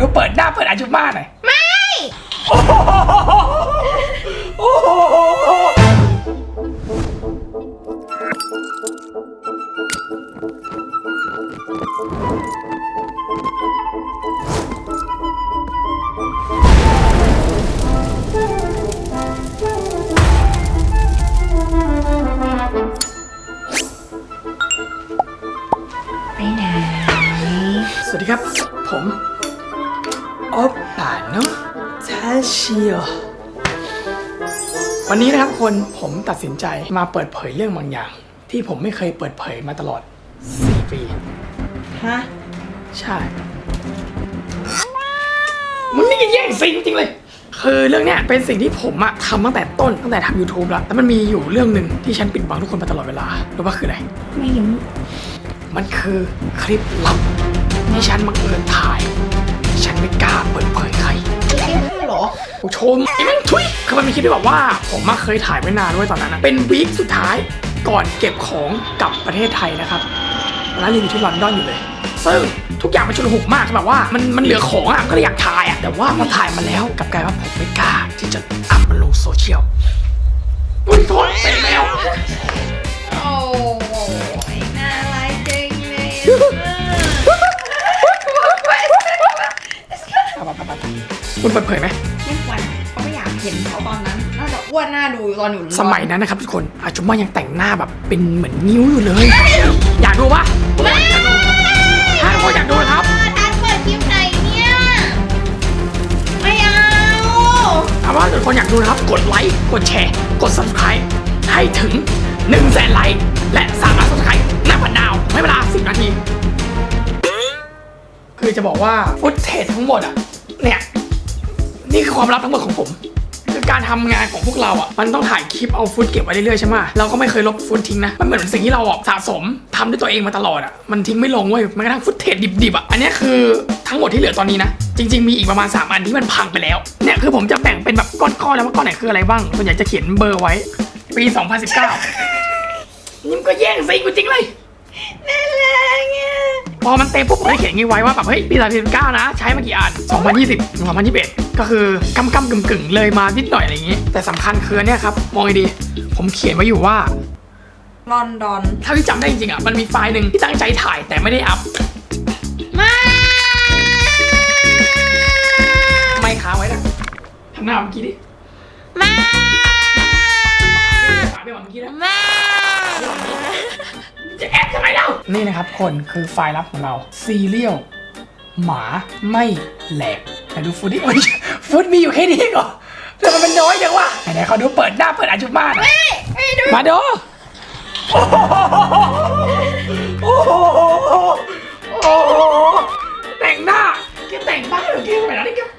ดูเปิดหน้าเปิดอาจุบ้าหน่อย ไม่ โอ้โหสวัสดีครับ ผม ออฟป่าโนทาชิโอวันนี้นะครับคนผมตัดสินใจมาเปิดเผยเรื่องบางอย่าง ที่ผมไม่เคยเปิดเผยมาตลอด 4 ปี ฮะ ใช่มึงนี่ก็แย่งซีนจริงๆเลย คือเรื่องเนี้ยเป็นสิ่งที่ผมอะทำตั้งแต่ต้นตั้งแต่ทำ YouTube แล้วแต่มันมีอยู่เรื่องหนึ่งที่ฉันปิดบังทุกคนมาตลอดเวลารู้ว่าคืออะไร ไม่รู้ มันคือคลิปลับที่ฉันบังเอิญถ่าย ฉันไม่กล้าเปิดเผยใครเหรอผู้ชมไอ้แม่งทุยคือมันมีคลิปที่แบบว่า ผมมาเคยถ่ายไว้นานด้วยตอนนั้นนะเป็นวีคสุดท้ายก่อนเก็บของกลับประเทศไทยนะครับตอนนั้นยังอยู่ที่ลอนดอนอยู่เลย ซึ่งทุกอย่างมันชุลหุกมากแบบว่ามันมันเหลือของอะก็เลยอยากถ่ายอะแต่ว่าพอถ่ายมาแล้วกลับกลายว่าผมไม่กล้าที่จะอัพมันลงโซเชียล คุณเปิดเผยไหมไม่ควรเขาไม่อยากเห็นเขาตอนนั้นน่าจะอ้วนหน้าดูตอนอยู่สมัยนั้นนะครับทุกคนอาจุม่ายังแต่งหน้าแบบเป็นเหมือนนิ้วอยู่เลย อยากดูปะไม่ถ้าทุกคนอยากดูนะครับทักเปิดคลิปไหนเนี่ย ไม่เอาเอาว่าทุกคนอยากดูนะครับ กดไลค์กดแชร์กด subscribe ให้ถึง1นึ่งแสนไลค์และสามารถ subscribe หน้าพันดาวไม่เวลา 10 นาที คือจะบอกว่าฟุตเทจทั้งหมดอะเนี่ย นี่คือความลับทั้งหมดของผมคือการทำงานของพวกเราอะ มันต้องถ่ายคลิปเอาฟุตเก็บไว้เรื่อยๆใช่ไหมเราก็ไม่เคยลบฟุตทิ้งนะ มันเหมือนสิ่งที่เราอะสะสมทำด้วยตัวเองมาตลอดอะ มันทิ้งไม่ลงเว้ยแม้กระทั่งฟุตเทจดิบๆอะ อันเนี้ยคือทั้งหมดที่เหลือตอนนี้นะ จริง ๆ มีอีกประมาณ 3 อันที่มันพังไปแล้ว เนี่ยคือผมจะแบ่งเป็นแบบก้อนๆแล้วว่าก้อนไหนคืออะไรบ้างส่วนใหญ่จะเขียนเบอร์ไว้ ปี 2019นี่มันก็แย่งซีนกูจริงเลย น่ารักอะพอมันเต็มปุ๊บผมจะเขียนอย่างงี้ไว้ว่าแบบเฮ้ยปี2019นะ ใช้มากี่อัน2020 2021 ก็คือกำกำกึ่งกึ่งๆเลยมานิดหน่อยอะไรอย่างงี้ แต่สำคัญคือเนี่ยครับ มองให้ดี ผมเขียนไว้อยู่ว่าลอนดอนเท่าที่จำได้จริงๆอะมันมีไฟล์หนึ่งที่ตั้งใจถ่ายแต่ไม่ได้อัพไม่ไม่ค้างไว้นะทำหน้าเมื่อกี้ดิไม่ จะแอบทำไมเล่านี่นะครับคนคือไฟล์ลับของเราซีเรียลหมาไม่แหลกไหนดูฟุตดิโอ้ยฟุตมีอยู่แค่นี้เหรอแต่มันเป็นน้อยจังวะไหนๆเขาดูเปิดหน้าเปิดอาจุบ้าหน่อยไม่ดูมาดูโอ้โหโอ้โหแต่งหน้าแกแต่งบ้าหรือแกแบบนั้นแกโอ้โหแก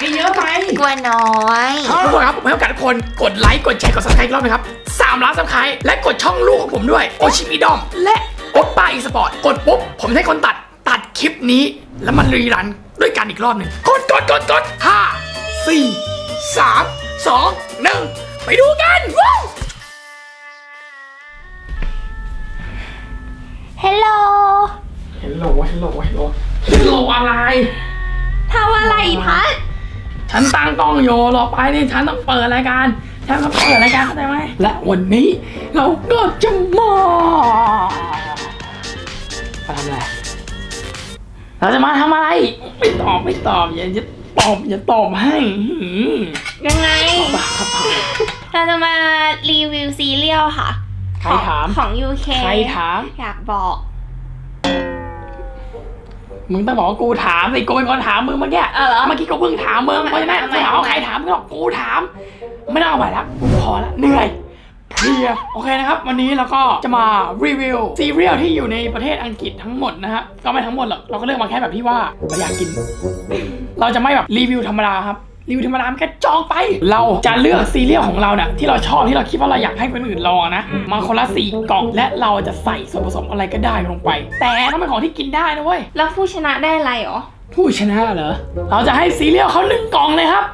เยอะอะแกเยอะไปกลัวน้อยทุกคนครับผมให้โอกาสทุกคนกดไลค์กดแชร์กดซับสไครต์อีกรอบนะครับ3ล้านซับสไครต์และกดช่องลูกของผมด้วยโอชิมิดอมและโอปป้าอีสปอร์ตกดปุ๊บผมให้คนตัดตัดคลิปนี้ แล้วมันรีรันด้วยกันอีกรอบหนึ่งกดกดกดกดห้าสี่สามสองหนึ่งไปดูกันว้าวฮัลโหลเฮลโลเฮลโลเฮลโลเฮลโลอะไร ทำอะไรพัด ฉันตั้งกล้องโยรอไปนี่ฉันต้องเปิดรายการฉันต้องเปิดรายการเข้าใจไหมและวันนี้เราก็จะมามาทำอะไรเราจะมาทำอะไร ไม่ตอบไม่ตอบอย่าอย่าตอบอย่าตอบให้หืมยังไงบ้าครับเราจะมารีวิวซีเรียลค่ะ ใครถามของ UK ใครถามอยากบอก มึงต้องบอกว่ากูถามสิกูเป็นคนถามมึงเมื่อกี้เออเหรอ เมื่อกี้กูเพิ่งถามมึงทำไมเพราะฉะนั้นทำไมกูถามว่าทำไม ใครถามมึงหรอกกูถาม ไม่ต้องเอาไปแล้วกูพอแล้วเหนื่อยเพลียโอเคนะครับ วันนี้เราก็จะมารีวิวซีเรียลที่อยู่ในประเทศอังกฤษทั้งหมดนะฮะก็ไม่ทั้งหมดหรอกเราก็เลือกมาแค่แบบที่ว่าเราอยากกิน เราจะไม่แบบรีวิวธรรมดาครับ รีวิวธรรมดามันแค่จองไป เราจะเลือกซีเรียลของเราเนี่ยที่เราชอบที่เราคิดว่าเราอยากให้คนอื่นลองนะมาคนละสี่กล่องและเราจะใส่ส่วนผสมอะไรก็ได้ลงไป แต่ต้องเป็นของที่กินได้นะเว้ยแล้วผู้ชนะได้อะไรหรอผู้ชนะเหรอเราจะให้ซีเรียลเขาหนึ่งกล่องเลยครับ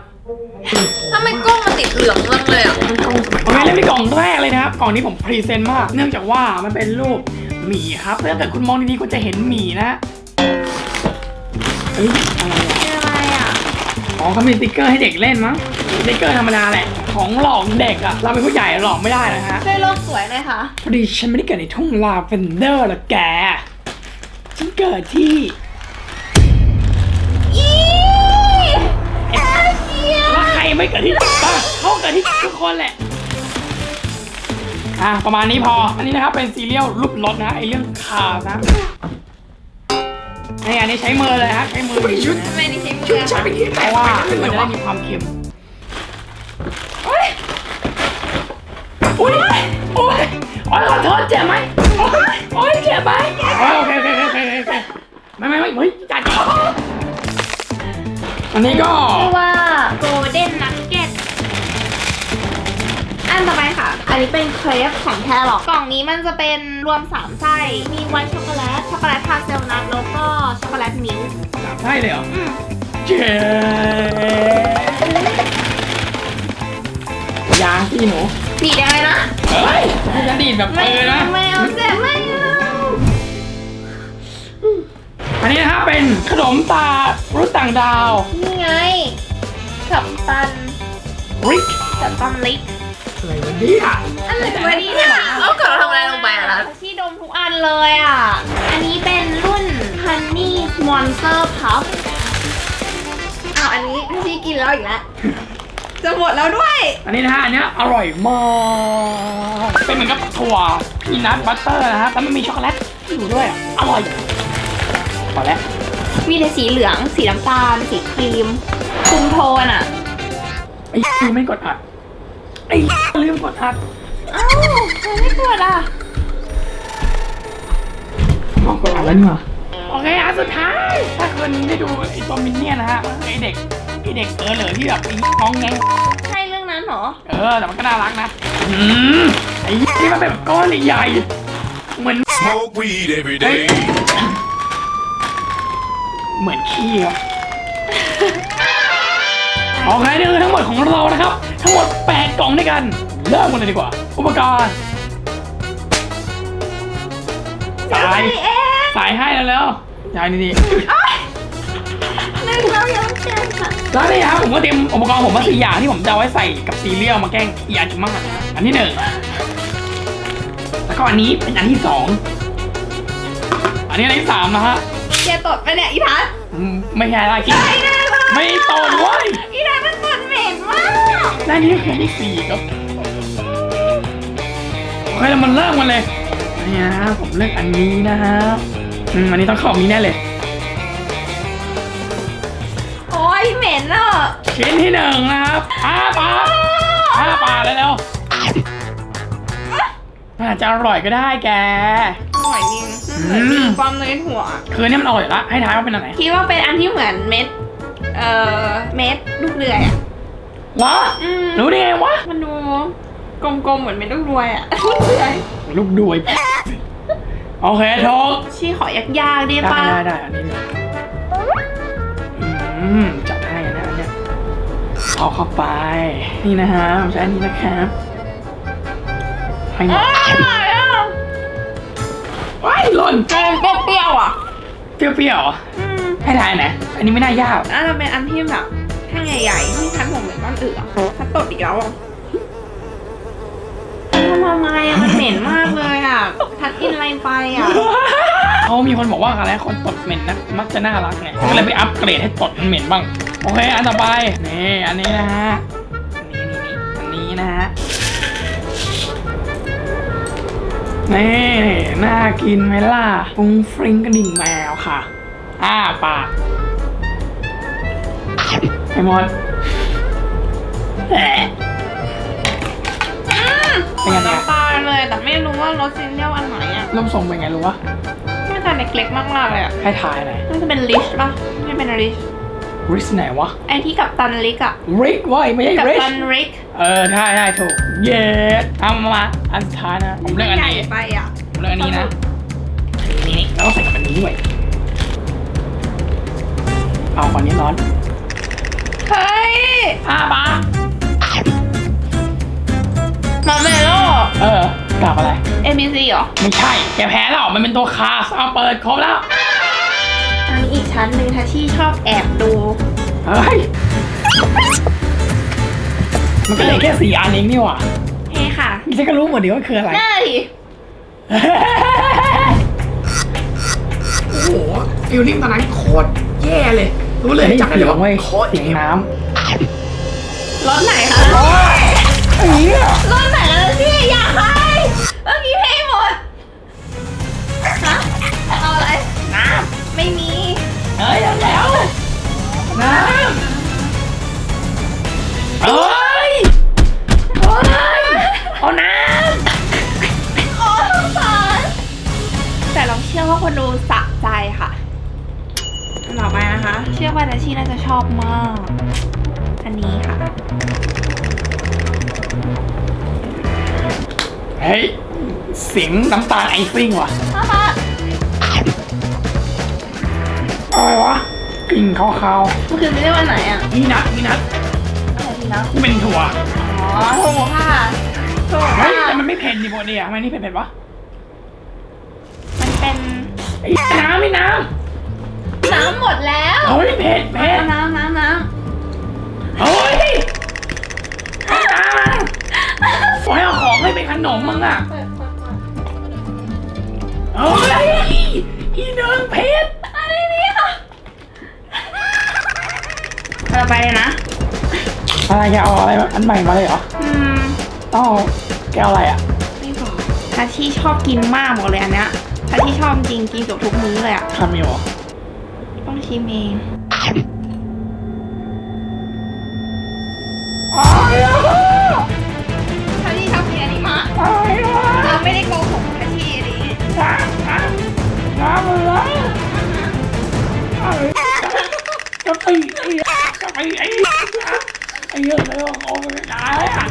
ทำไมกล้องมันติดเหลืองจังเลยอะโอเคเริ่มที่กล่องแรกเลยนะครับกล่องนี้ผมพรีเซนต์มาก เนื่องจากว่ามันเป็นรูปหมีครับถ้าเกิดคุณมองดีๆคุณจะเห็นหมีนะเฮ้ยอะไรอะ อ๋อเขามีสติ๊กเกอร์ให้เด็กเล่นมั้งสติ๊กเกอร์ธรรมดาแหละ ของหลอกเด็กอะเราเป็นผู้ใหญ่หลอกไม่ได้นะฮะ ช่วยโลกสวยหน่อยค่ะ พอดีฉันไม่ได้เกิดในทุ่งลาเวนเดอร์หรอกแก ฉันเกิดที่อีน่าเกลียดแล้วใครไม่เกิดที่บ้านเขาเกิดที่ทุกคนแหละ อะประมาณนี้พอ อันนี้นะครับเป็นซีเรียลรูปรถนะไอเรื่องคาร์นะ นี่อันนี้ใช้มือเลยฮะใช้มือชุดทำไมนี่ใช้มืชุดอใช้ไปที่เพราะว่ามันจะได้มีความเค็มโอ้ยโอ้ยโอ้ยโอ้ยขอโทษเจ็บไหมโอ้ยโอ้ยเจ็บไหมโอ้ยโอเคโอเคโอเคโอเคโอเคไม่ไม่ไม่เฮ้ยจัดอันนี้ก็ชื่อว่า Golden Nugget อันต่อไปค่ะ อันนี้เป็นเครปของแครอทกล่องนี้มันจะเป็นรวม 3 ไส้ มีไวท์ช็อกโกแลต ช็อกโกแลตพาสเซลนัทแล้วก็ช็อกโกแลตมิลค์สามไส้เลยเหรออืมเจ๊ยางที่หนูดีได้ไหมนะ เฮ้ยให้ฉันดีดแบบเอไม่อเอานะ ไม่เอาเจ็บไม่เอาอันนี้นะครับเป็นขนมตารสต่างดาวนี่ไงกับตันริก กับตันลิก อะไรวะเนี่ยอะไรวะเนี่ยเอาเกิดเราทำอะไรลงไปอะล่ะที่ดมทุกอันเลยอะ อันนี้เป็นรุ่น Honey Monster Puff อ้าวอันนี้พี่กินแล้วอีกแล้ว จะหมดแล้วด้วย อันนี้นะฮะอันเนี้ยอร่อยมาก เป็นเหมือนกับถั่วพีนัทบัตเตอร์นะฮะแล้วมันมีช็อกโกแลตอยู่ด้วยอะอร่อยพอแล้ว มีแต่สีเหลือง สีน้ำตาล สีครีมคุมโทนอะ ไอ้ลืมไม่กดอัด ไอ้ลืมกดอัดอ้าวทำไมไม่กดอะ มองกดอัดแล้วนี่หว่าโอเคอันสุดท้าย ถ้าคนได้ดูไอ้ตัวมินเนี่ยนนะฮะไอ้เด็กไอ้เด็กเออเหลือที่แบบไอ้งองแงงใช่เรื่องนั้นเหรอ เออแต่มันก็น่ารักนะอืมไอ้ที่มันเป็นแบบก้อนใหญ่ๆเหมือน Smoke weed every day. เหมือนขี้ครับ โอเคนี่คือทั้งหมดของเรานะครับ ทั้งหมด 8 กล่องด้วยกัน เริ่มกันเลยดีกว่า อุปกรณ์สายเอ๊ะสายให้แล้วแล้วๆยายนี่นี่หนึ่งเรายังเจ็บอะแล้วนี่ครับผมก็เตรียมอุปกรณ์ผมมาสี่อย่างที่ผมจะเอาไว้ใส่กับซีเรียลมาแกล้งอีอาจุมานะฮะอันที่หนึ่งแล้วก็อันนี้เป็นอันที่สองอันนี้อันที่สามนะฮะเจตดไปเนี่ยอีทัศน์อืมไม่ใช่อะไรกินไม่ได้เลยไม่ตนเว้ย และอันนี้คืออันที่สี่ครับโอเคเรามันเริ่มกันเลยนี่นะผมเลือกอันนี้นะฮะอืมอันนี้ต้องเข้าอันนี้แน่เลยโอ้ยเหม็นอะชิ้นที่หนึ่งนะครับอ้าปากอ้าปากแล้วแล้วอาจจะอร่อยก็ได้แก อร่อยจริงมันเหมือนมีความเนยถั่วคืออนนี่มันอร่อยอยู่ละให้ทายว่าเป็นอันไหน คิดว่าเป็นอันที่เหมือนเม็ด เอ่อ เม็ดลูกเดือยอะ วะอืมรู้ได้ไงวะ มันดูกลมๆเหมือนเม็ดลูกรวยอะลูกเดือยลูกด้วย โอเคทกชี่ขอยากๆได้ได้ปะได้ได้อันนี้เลยอืมจัดให้นะอันเนี้ยเอาเข้าไป นี่นะฮะผมใช้อันนี้นะครับให้หมอดร่อยอะว้ายหล่นมันเปรี้ยวๆอะเปรี้ยวๆเหรออืมให้ทายไหนอันนี้ไม่น่ายากน่าจะเป็นอันที่แบบแท่ง ใหญ่ๆที่ทันผมเหมือนก้อนอึอะทันตดอีกแล้วอะทำไมอะมันเหม็นมากเลยอะทัดกินอะไรไปอะเขามีคนบอกว่าอะไรคนตดเหม็นนะมักจะน่ารักไงก็เลยไปอัปเกรดให้ตดมันเหม็นบ้าง โอเค อันต่อไปนี่อันนี้นะฮะอันนี้นี่นี่อันนี้นะฮะนี่น่ากินไหมล่ะฟรุงฟริงกระดิ่งแมวค่ะอ้าปาก ไอ้มอนแหมเป็นไงเนี่ยน้ำตาลเลยแต่ไม่รู้ว่ารสซีเรียลอันไหนอะรูปทรงเป็นไงรู้ปะน่าจะเล็กๆมากๆเลยอะให้ทายหน่อยน่าจะเป็นลิชป่ะไม่เป็นลิชริสไหนวะไอที่กับตันลิกอะริกวะไม่ใช่กับริชตันริกเออใช่ใช่ถูก เย้เอามามาอันสุดท้ายนะผมเลือกอันใหญ่นี้ไปอะ ผมเลือกอันนี้นะนี่นี่แล้วก็ใส่กับอันนี้ด้วยเอาก่อนนี้ร้อนเฮ้ย อ้าปากมาเมโลเออกลับอะไร ABC เหรอ ไม่ใช่แกแพ้แล้วมันเป็นตัวคาสเอาเปิดครบแล้ว อันนี้อีกชั้นหนึ่งทัชชี่ชอบแอบดู เฮ้ย มันก็เลยแค่สี่อันเองนี่หว่าเฮ้ค่ะฉันก็รู้หมดดีว่าคืออะไรน่าดิโอ้โหฟิลลิ่งตอนนั้นโคตรแย่เลย รู้เลยจำได้เลยว่าโคตรเสียงน้ รถไหนคะไอ้เหี้ยรถไหนกันทัชชี่ อยากไปเมื่อกี้ให้หมดฮะเอาอะไร น้ไม่มีำเอ้ยแล้วน้ำเอ้ยเอ้ยเอาน้โอ้สงสารแต่เราเชื่อว่าคนดูสะใจค่ะอันต่อไปนะคะ เชื่อว่าทัชชี่น่าจะชอบมาก ฮ้ยเสียงน้ำตาลไอซิ่งว่ะอะไรวะกลิ่นคาวมันคือไม่ได้วันไหนอะๆนี่นัทนี่นัทอะไรดีนะนี่เป็นถั่วอ๋อถูกค่ะถูกเฮ้ยค่ะแต่มันไม่เผ็ดดิโบเนี่ยทำไมนี่เผ็ดๆวะมันเป็นไอ้น้ำไม่น้น้ำหมดแล้วำเฮ้ยเผ็ดเผ็ดน้ำน้ำน้เนขนมมึงอะำเปิดเปิดเปิดเฮ้ยอีเนืองเผ็ดอันนี้นี่ค่ะต่อไปเลยนะ อะไรแกเอาอะไรอันใหม่มาเลยเหรออืมต้องเอาแกเอาอะไรอะ ไม่บอกทาชิชอบกินมากบอกเลยอันเนี้ยทาชิชอบจริงกินเกือบทุกมื้อเลยอะคามิวเหรอต้องชิมเอง กะปิไอ้กะปิไอ้ไอ้เรื่องอะไรวะโอ้ยตายอะ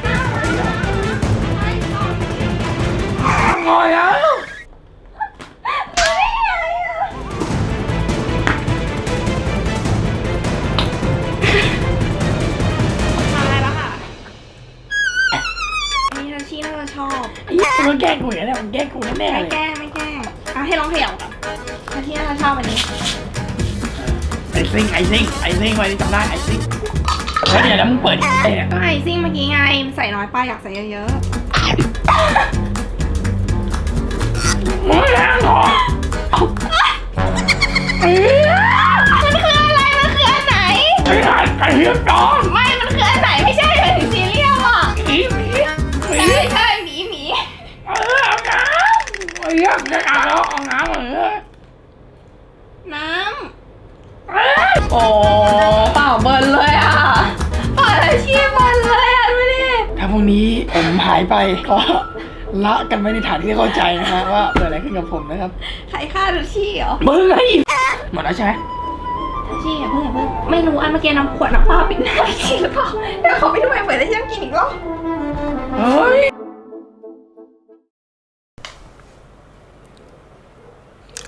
งอยแล้วทานอะไรแล้วค่ะอันนี้ทาชิน่าจะชอบไอ้เหี้ยมันแกล้งกูอย่างเนี้ยมันแกล้งกูแน่ๆไม่เลย แกล้งไม่แกล้งอะให้ลองเขย่าก่อนทาชิน่าจะชอบอันนี้ไอ ซิงไอซิงไอซิงไว้จำได้ไอซิงแล้วเดี๋ยวแล้วมึงเปิดไอ้เนี่ยก็ไอซิ่งเมื่อกี้ไงใส่น้อยไปอยากใส่เยอะมึงแรงเหรอ อ้ยำโอ้เปล่าเบิร์นเลยอะเปล่าอาชีพเบิร์นเลยอะดูดิถ้าพรุ่งนี้ผมหายไปก็ละกันไว้ในฐานที่เข้าใจนะฮะว่าเกิดอะไรขึ้นกับผมนะครับใครฆ่าอาชีเหรอมึงไงหมดแล้วใช่ไหมอาชีอย่าเพิ่งอย่าเพิ่งไม่รู้อันเมื่อกี้น้ำขวดน้ำปลาปิดหน้าอาชีหรือเปล่าเดี๋ยวขอไปดูใหม่เปิดได้ยังกินอีกรอบเฮ้ย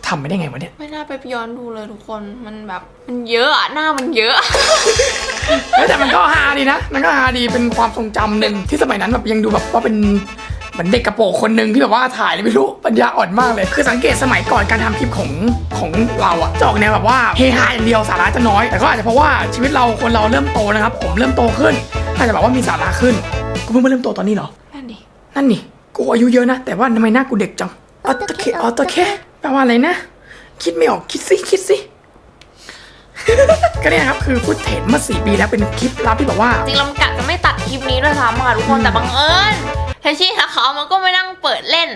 ทำไม่ได้ไงวะเนี่ย ไม่น่าไปย้อนดูเลยทุกคน มันแบบมันเยอะอะหน้ามันเยอะ เฮ้ยแต่มันก็ฮาดีนะ มันก็ฮาดีเป็นความทรงจำหนึ่งที่สมัยนั้นแบบยังดูแบบว่าเป็นเหมือนเด็กกระโปรงคนหนึ่งที่แบบว่าถ่ายเลยไม่รู้ปัญญาอ่อนมากเลย คือสังเกตสมัยก่อนการทำคลิปของของเราอะจะออกแนวแบบว่าเฮฮาอย่างเดียวสาระจะน้อย แต่ก็อาจจะเพราะว่าชีวิตเราคนเราเริ่มโตนะครับ ผมเริ่มโตขึ้นอาจจะแบบว่ามีสาระขึ้นกูเพิ่งมาเริ่มโตตอนนี้เหรอ นั่นดิ นั่นนี่กูอายุเยอะนะ แต่ว่าทำไมหน้ากูเด็กจังออโตเคออโตเคแปล ว่าอะไรนะ คิดไม่ออกคิดสิคิดสิ ก็เนี่ยครับคือพูดเทจเมื่อสี่ปีแล้วเป็นคลิปลับที่แบบว่า จริงๆเรากะจะไม่ตัดคลิปนี้ด้วยซ้ำค่ะทุกคนแต่บังเอิญเทชชี่นะเขามันก็ไม่นั่งเปิดเล่น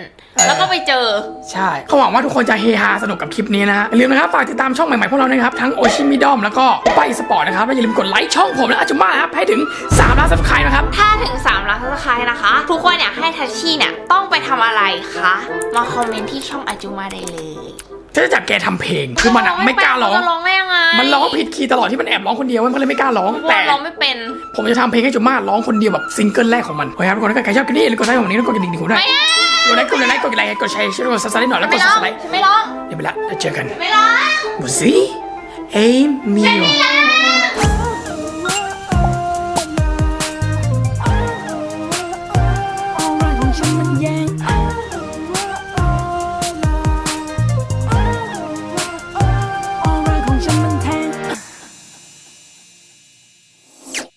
แล้วก็ไปเจอ ใช่เขาหวังว่าทุกคนจะเฮฮาสนุกกับคลิปนี้นะฮะอย่าลืมนะครับฝากติดตามช่องใหม่ๆพวกเรานะครับ ทั้งโอชิมิดอมแล้วก็ไปสปอร์ตนะครับ และอย่าลืมกดไลค์ช่องผมและอาจุมานะครับ ให้ถึง3ล้านซับสไครต์นะครับ ถ้าถึง3ล้านซับสไครต์นะคะ ทุกคนอยากให้ทัชชี่เนี่ยต้องไปทำอะไรคะ มาคอมเมนต์ที่ช่องอาจูมาได้เลยจะจับแกทำเพลง คือมันอะไม่กล้าร้องมันจะร้องได้ยังไง มันร้องผิดคีย์ตลอดที่มันแอบร้องคนเดียวมันก็เลยไม่กล้าร้องเพราะแต่ว่าร้องไม่เป็น ผมจะทำเพลงให้จุมาร้องคนเดียวแบบซิงเกิลแรกของมันโอเคครับทุกคนถ้าใครชอบคลิปนี้อย่าลืมกดไลค์ผมนี้แล้วกดกระดิ่งๆหูด้วยไม่ได้ กดไลค์กดไลค์กดไลค์กดแชร์ช่วยกดซับสไครต์หน่อยแล้วกไม่ดซัร้บองสไครต์ไม่ร้องเดี๋ยวไปละแล้วเจอกันไม่ร้อง บุซี่เอมิโอ